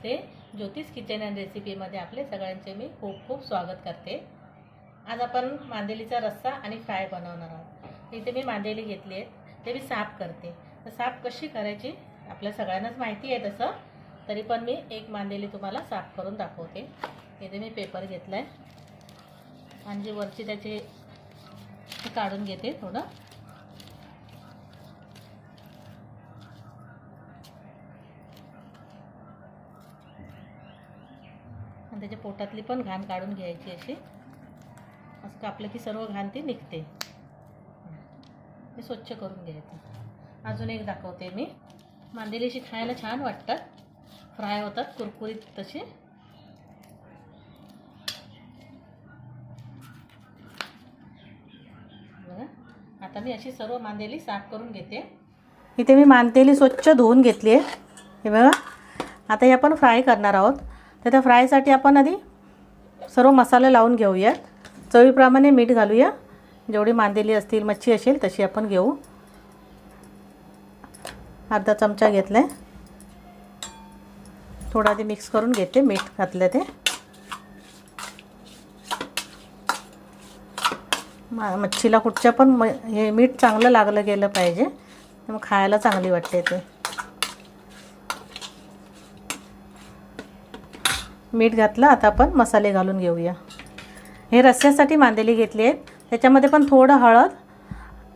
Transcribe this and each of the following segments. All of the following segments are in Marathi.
नमस्ते. ज्योतिष किचन अँड रेसिपीमध्ये आपले सगळ्यांचे मी खूप खूप स्वागत करते. आज आपण मांदेलीचा रस्सा आणि फ्राय बनवणार आहोत. इथे मी मांदेली घेतली आहे ते मी साफ करते. तर साफ कशी करायची आपल्या सगळ्यांनाच माहिती आहे तसं. तरी पण मी एक मांदेली तुम्हाला साफ करून दाखवते. इथे मी पेपर घेतला आहे आणि जे वरची त्याचे काढून घेते थोडं. पोटातली पण घाण काढून घ्यायची अशी. असं कापलं की सर्व घाण ती निघते. हे स्वच्छ करून घ्यायचं. अजून एक दाखवते मी. मांदेलीशी खायला छान वाटतात. फ्राय होतात कुरकुरीत तशी. बघा आता मी अशी सर्व मांदेली साफ करून घेते. इथे मी मांदेली स्वच्छ धुवून घेतली आहे. हे बघा आता हे आपण फ्राय करणार आहोत. तर त्या फ्रायसाठी आपण आधी सर्व मसाले लावून घेऊयात. चवीप्रमाणे मीठ घालूया. जेवढी मांदेली असतील मच्छी असेल तशी आपण घेऊ. अर्धा चमचा घेतला आहे थोडं आधी मिक्स करून घेते मीठ घातलं ते. मा मच्छीला कुठच्या पण म हे मीठ चांगलं लागलं गेलं पाहिजे. मग खायला चांगली वाटते ते. मीठ घातलं आता आपण मसाले घालून घेऊया. हे रस्स्यासाठी मांदेली घेतली आहे त्याच्यामध्ये पण थोडं हळद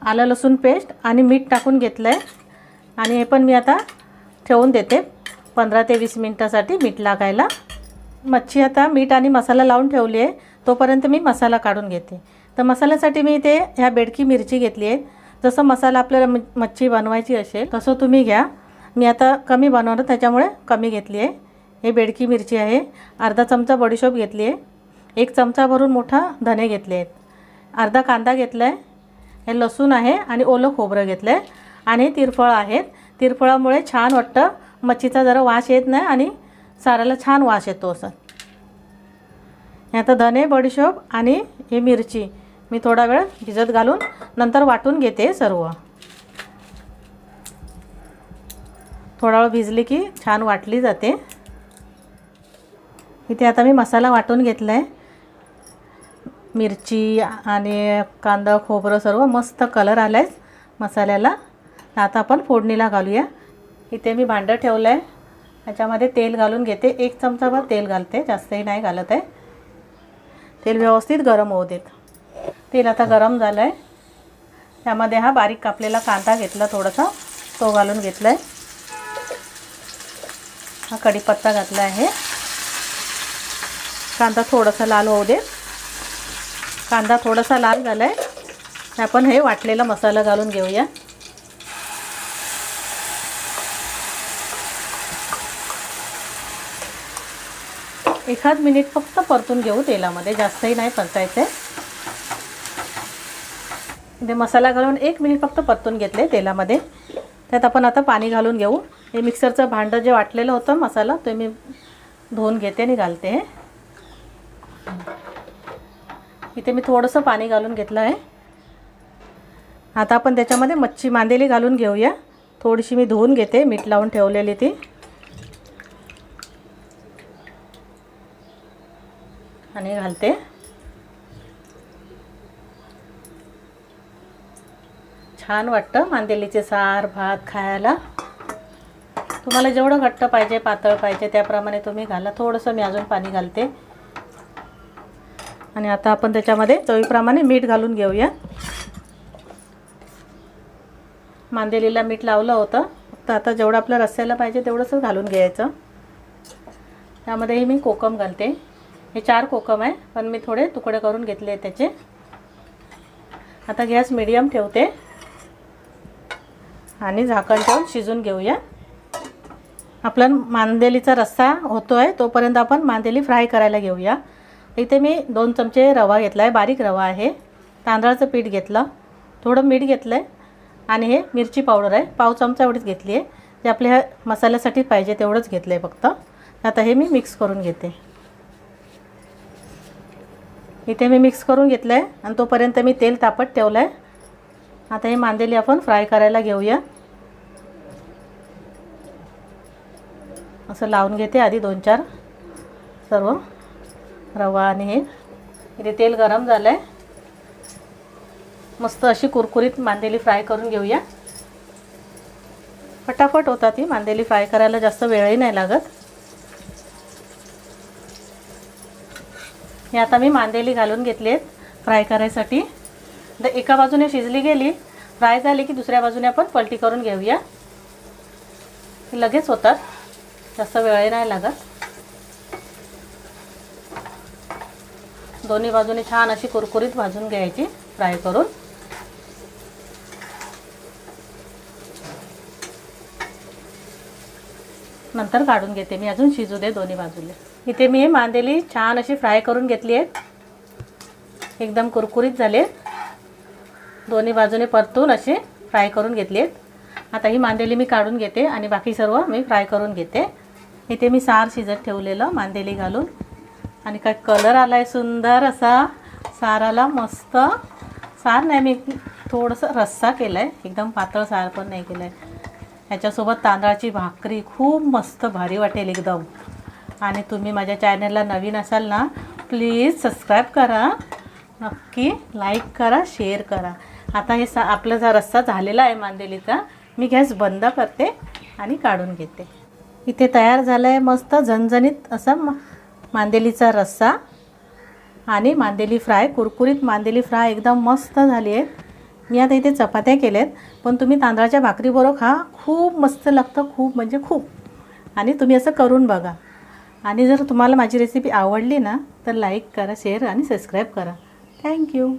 आलं लसूण पेस्ट आणि मीठ टाकून घेतलं आहे आणि हे पण मी आता ठेवून देते पंधरा ते वीस मिनटासाठी मीठ लागायला. मच्छी आता मीठ आणि मसाला लावून ठेवली आहे. तोपर्यंत मी मसाला काढून घेते. तर मसाल्यासाठी मी इथे ह्या बेडकी मिरची घेतली आहे. जसं मसाला आपल्याला म मच्छी बनवायची असेल तसं तुम्ही घ्या. मी आता कमी बनवणार त्याच्यामुळे कमी घेतली आहे. हे बेडकी मिरची आहे. अर्धा चमचा बडीशोप घेतली आहे. एक चमचा भरून मोठा धने घेतले आहेत. अर्धा कांदा घेतला आहे हे लसूण आहे आणि ओलं खोबरं घेतलं आहे आणि तिरफळ आहेत. तिरफळामुळे छान वाटतं. मच्छीचा जरा वास येत नाही आणि साराला छान वास येतो असं. हे आता धने बडीशोप आणि हे मिरची मी थोडा वेळ भिजत घालून नंतर वाटून घेते सर्व. थोडा वेळ भिजली की छान वाटली जाते. इथे आता मी मसाला वाटून घेतला आहे मिरची आणि कांदा खोबरं सर्व मस्त कलर आला आहे मसाल्याला. आता आपण फोडणीला घालूया. इथे मी भांडं ठेवलं आहे त्याच्यामध्ये तेल घालून घेते. एक चमचाभर तेल घालते. जास्तही नाही घालत आहे. तेल व्यवस्थित गरम होऊ देत. तेल आता गरम झालं आहे त्यामध्ये हा बारीक कापलेला कांदा घेतला थोडासा. तो घालून घेतला आहे हा कढीपत्ता घातला आहे. कांदा थोडासा लाल होऊ दे. कांदा थोडासा लाल झाला आहे आपण हे वाटलेला मसाला घालून घेऊया. एखाद मिनिट फक्त परतून घेऊ तेलामध्ये जास्तही नाही परतायचं. आहे ते म्हणजे मसाला घालून एक मिनिट फक्त परतून घेतले तेलामध्ये. त्यात आपण आता पाणी घालून घेऊ. हे मिक्सरचं भांडं जे वाटलेलं होतं मसाला ते मी धुवून घेते आणि घालते. हे इथे मी थोडंसं पाणी घालून घेतलं आहे. आता आपण त्याच्यामध्ये मच्छी मांदेली घालून घेऊया. थोडीशी मी धुवून घेते मीठ लावून ठेवलेली ती. आणि घालते. छान वाटतं मांदेलीचे सार भात खायला. तुम्हाला जेवढं घट्ट पाहिजे पातळ पाहिजे त्याप्रमाणे तुम्ही घाला. थोडंसं मी अजून पाणी घालते. आणि आता आपण त्याच्यामध्ये चवीप्रमाणे मीठ घालून घेऊया. मांदेलीला मीठ लावलं होतं. फक्त आता जेवढं आपल्या रस्स्याला पाहिजे तेवढंच घालून घ्यायचं. त्यामध्येही मी कोकम घालते. हे चार कोकम आहे पण मी थोडे तुकडे करून घेतले त्याचे. आता गॅस मिडियम ठेवते. आणि झाकण ठेवून शिजून घेऊया. आपला मांदेलीचा रस्सा होतो आहे तोपर्यंत आपण मांदेली फ्राय करायला घेऊया. इथे मी दोन चमचे रवा घेतला आहे बारीक रवा आहे. तांदळाचं पीठ घेतलं. थोडं मीठ घेतलं आहे आणि हे मिरची पावडर आहे. पाव चमचा एवढीच घेतली आहे. ते आपल्या ह्या मसाल्यासाठी पाहिजे तेवढंच घेतलं आहे फक्त. आता हे मी मिक्स करून घेते. इथे मी मिक्स करून घेतलं आहे आणि तोपर्यंत मी तेल तापत ठेवलं आहे आता हे मांदेली आपण फ्राय करायला घेऊया. असं लावून घेते आधी दोन चार सर्व. रवा आणि हे. इथे तेल गरम झालं आहे मस्त अशी कुरकुरीत मांदेली फ्राय करून घेऊया. फटाफट होता ती मांदेली फ्राय करायला जास्त वेळही नाही लागत. हे आता मी मांदेली घालून घेतली आहेत फ्राय करायसाठी. तर एका बाजूने शिजली गेली फ्राय झाली की दुसऱ्या बाजूने आपण पलटी करून घेऊया. लगेच होतात जास्त वेळही नाही लागत. दोन्ही बाजूने छान अशी कुरकुरीत भाजून घ्यायची. फ्राय करून. नंतर काढून घेते मी. अजून शिजू दे दोन्ही बाजूला. इथे मी मांदेली छान अशी फ्राय करून घेतली आहे. एकदम कुरकुरीत झाले दोन्ही बाजूने परतून असे फ्राय करून घेतली आहेत. आता ही मांदेली मी काढून घेते आणि बाकी सर्व मी फ्राय करून घेते. इथे मी सार शिजत ठेवलेलं मांदेली घालून. आणि काय कलर आला आहे सुंदर असा. साराला मस्त. सार नाही मी थोडंसं रस्सा केला आहे एकदम पातळ सार पण नाही केलं आहे ह्याच्यासोबत तांदळाची भाकरी खूप मस्त भारी वाटेल एकदम. आणि तुम्ही माझ्या चॅनलला नवीन असाल ना प्लीज सबस्क्राईब करा. नक्की लाईक करा शेअर करा. आता हे सा आपला जा रस्सा झालेला आहे मांदेलीचा. मी गॅस बंद करते आणि काढून घेते. इथे तयार झालं आहे मस्त झणझणीत असा मांदेलीचा रस्सा आणि मांदेली फ्राय कुरकुरीत मांदेली फ्राय एकदम मस्त झाली आहेत. मी आता इथे चपात्या केल्यात पण तुम्ही तांदळाच्या भाकरीबरोबर खा. खूप मस्त लागतं खूप म्हणजे खूप. आणि तुम्ही असं करून बघा. आणि जर तुम्हाला माझी रेसिपी आवडली ना तर लाईक करा शेअर आणि सबस्क्राईब करा. थँक्यू